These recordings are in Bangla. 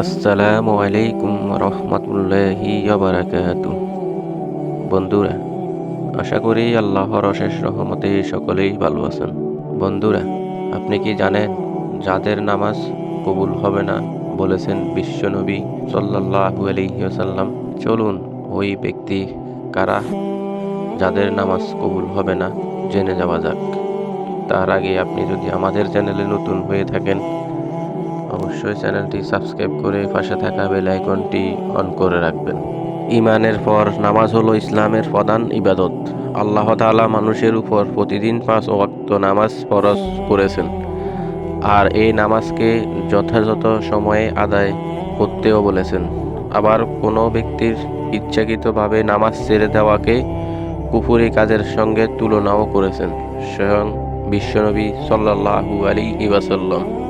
আসসালামু আলাইকুম রহমতুল্লাহি বারাকাতু বন্ধুরা, আশা করি আল্লাহর অশেষ রহমতে সকলেই ভালো আছেন। বন্ধুরা, আপনি কি জানেন যাদের নামাজ কবুল হবে না বলেছেন বিশ্বনবী সাল্লাল্লাহু আলাইহি ওয়াসাল্লাম? চলুন ওই ব্যক্তি কারা? যাদের নামাজ কবুল হবে না, জেনে যাওয়া যাক। তার আগে আপনি যদি আমাদের চ্যানেলে নতুন হয়ে থাকেন অবশ্যই চ্যানেলটি সাবস্ক্রাইব করে পাশে থাকা বেল আইকনটি অন করে রাখবেন। ইমানের পর নামাজ হলো ইসলামের প্রধান ইবাদত। আল্লাহ তাআলা মানুষের উপর প্রতিদিন পাঁচ ওয়াক্ত নামাজ ফরজ করেছেন। আর এই নামাজকে যথাযথ সময়ে আদায় করতেও বলেছেন। আবার কোনো ব্যক্তির ইচ্ছাকৃতভাবে নামাজ ছেড়ে দেওয়াকে কুফুরি কাজের সঙ্গে তুলনাও করেছেন, স্বয়ং বিশ্বনবী সাল্লাল্লাহু আলাইহি ওয়াসাল্লাম।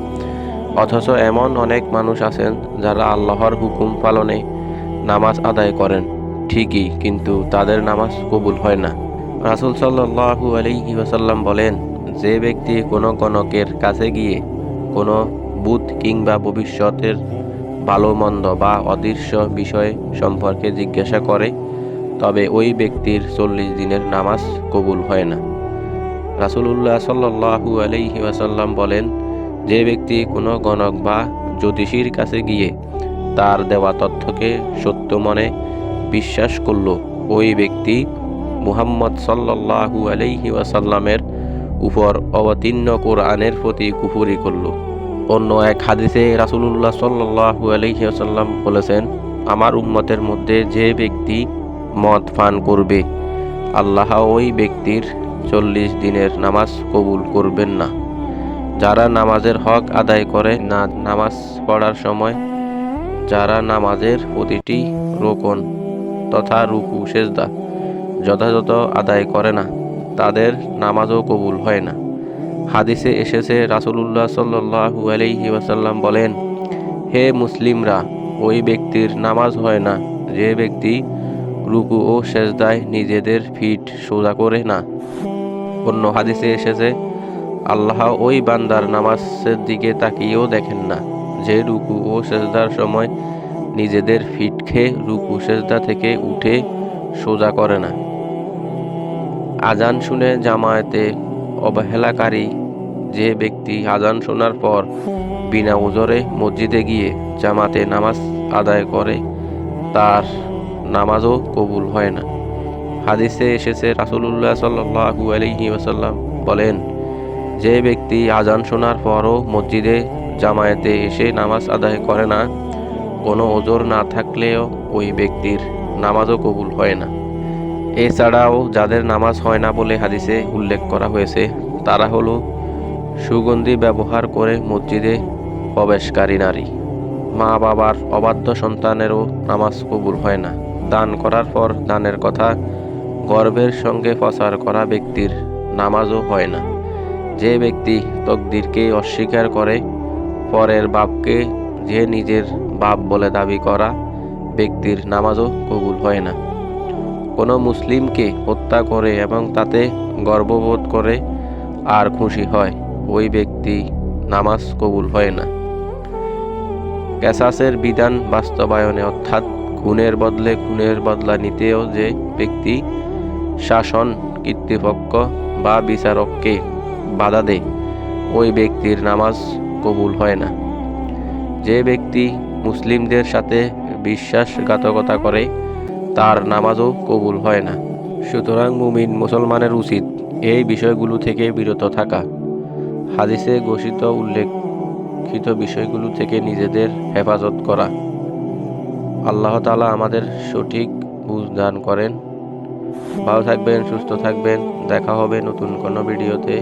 অথচ এমন অনেক মানুষ আছেন যারা আল্লাহর হুকুম পালনে নামাজ আদায় করেন। ঠিকই, কিন্তু তাদের নামাজ কবুল হয় না। রাসুল সাল্লাহু আলাইহি ওয়াসাল্লাম বলেন, যে ব্যক্তি কোনো গণকের কাছে গিয়ে কোনো বুধ কিংবা ভবিষ্যতের ভালো, মন্দ বা অদৃশ্য বিষয় সম্পর্কে জিজ্ঞাসা করে, তবে ওই ব্যক্তির চল্লিশ দিনের নামাজ কবুল হয় না। রাসুলুল্লাহ সাল্লাহু আলাইহি ওয়াসাল্লাম বলেন যে ব্যক্তি কোনো গণক বা জ্যোতিষীর কাছে গিয়ে তার দেওয়া তথ্যকে সত্য মনে বিশ্বাস করল, ওই ব্যক্তি মুহাম্মদ সাল্লাল্লাহু আলাইহি ওয়াসাল্লামের উপর অবতীর্ণ কোরআনের প্রতি কুফুরি করল। অন্য এক হাদিসে রাসূলুল্লাহ সাল্লাল্লাহু আলাইহি ওয়াসাল্লাম বলেছেন, আমার উম্মতের মধ্যে যে ব্যক্তি মদ পান করবে, আল্লাহ ওই ব্যক্তির চল্লিশ দিনের নামাজ কবুল করবেন না। যারা নামাজের হক আদায় করে না, নামাজ পড়ার সময় যারা নামাজের প্রতিটি রোকন তথা রুকু, সেজদা যথাযথ আদায় করে না, তাদের নামাজও কবুল হয় না। হাদিসে এসেছে, রাসুলুল্লাহ সাল্লাহু আলহি ওয়াসাল্লাম বলেন, হে মুসলিমরা, ওই ব্যক্তির নামাজ হয় না, যে ব্যক্তি রুকু ও সেজদায় নিজেদের ফিট সোজা করে না। অন্য হাদিসে এসেছে আল্লাহ ওই বান্দার নামাজের দিকে তাকিয়েও দেখেন না, যে রুকু ও সেজদার সময় নিজেদের ফিট খেয়ে রুকু সেজদা থেকে উঠে সোজা করে না। আজান শুনে জামায়াতে অবহেলাকারী যে ব্যক্তি আজান শোনার পর বিনা ওজরে মসজিদে গিয়ে জামাতে নামাজ আদায় করে, তার নামাজও কবুল হয় না। হাদিসে এসেছে রাসুলুল্লাহ সাল্লু আলহি ওসাল্লাম বলেন যে ব্যক্তি আজান শোনার পরও মসজিদে জামায়াতে এসে নামাজ আদায় করে না, কোনো ওজোর না থাকলেও ওই ব্যক্তির নামাজও কবুল হয় না। এছাড়াও যাদের নামাজ হয় না বলে হাদিসে উল্লেখ করা হয়েছে, তারা হলো সুগন্ধি ব্যবহার করে মসজিদে প্রবেশকারী নারী। মা বাবার অবাধ্য সন্তানেরও নামাজ কবুল হয় না। দান করার পর দানের কথা গর্বের সঙ্গে প্রচার করা ব্যক্তির নামাজও হয় না। যে ব্যক্তি তকদিরকে অস্বীকার করে, পরের বাপকে যে নিজের বাপ বলে দাবি করা ব্যক্তির নামাজও কবুল হয় না। কোনো মুসলিমকে হত্যা করে এবং তাতে গর্ববোধ করে আর খুশি হয়, ওই ব্যক্তি নামাজ কবুল হয় না। ক্যাসাসের বিধান বাস্তবায়নে অর্থাৎ খুনের বদলে খুনের বদলা নিতেও যে ব্যক্তি শাসন কর্তৃপক্ষ বা বিচারককে বাধা দেয় ওই ব্যক্তির নামাজ কবুল হয় না। যে ব্যক্তি মুসলিমদের সাথে বিশ্বাসঘাতকতা করে, তার নামাজও কবুল হয় না। সুতরাং মুমিন মুসলমানের উচিত এই বিষয়গুলো থেকে বিরত থাকা। হাদিসে ঘোষিত উল্লেখিত বিষয়গুলো থেকে নিজেদের হেফাজত করা। আল্লাহ তালা আমাদের সঠিক বুঝ দান করেন। ভালো থাকবেন, সুস্থ থাকবেন। দেখা হবে নতুন কোনো ভিডিওতে।